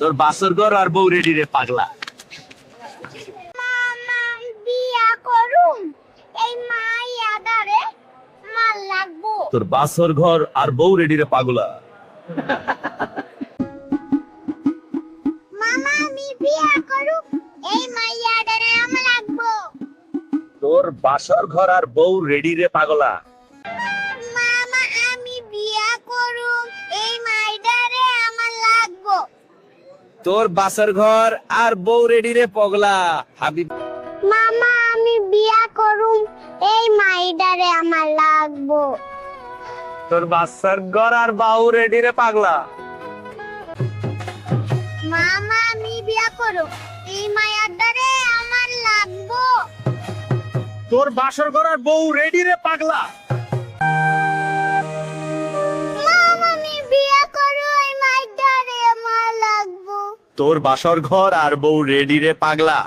তোর বাসর ঘর আর বউ রেডি রে পাগলা। তোর বাসর ঘর আর বউ রেডি রে পাগলা। মামা আমি বিয়া করুম এই মাইয়া আমার লাগবো। তোর বাসর ঘর আর বউ রেডি রে পাগলা। তোর বাসর ঘর আর বউ রেডি রে পগলা হাবিব। মামা আমি বিয়া করুম। এই মাইডারে আমার লাগবো। তোর বাসর ঘর আর বউ রেডি রে পাগলা। মামা আমি বিয়া করুম। এই মাইয়াদারে আমার লাগবো। তোর বাসর ঘর আর বউ রেডি রে পাগলা। তোর বাসর ঘর আর বউ রেডি রে পাগলা।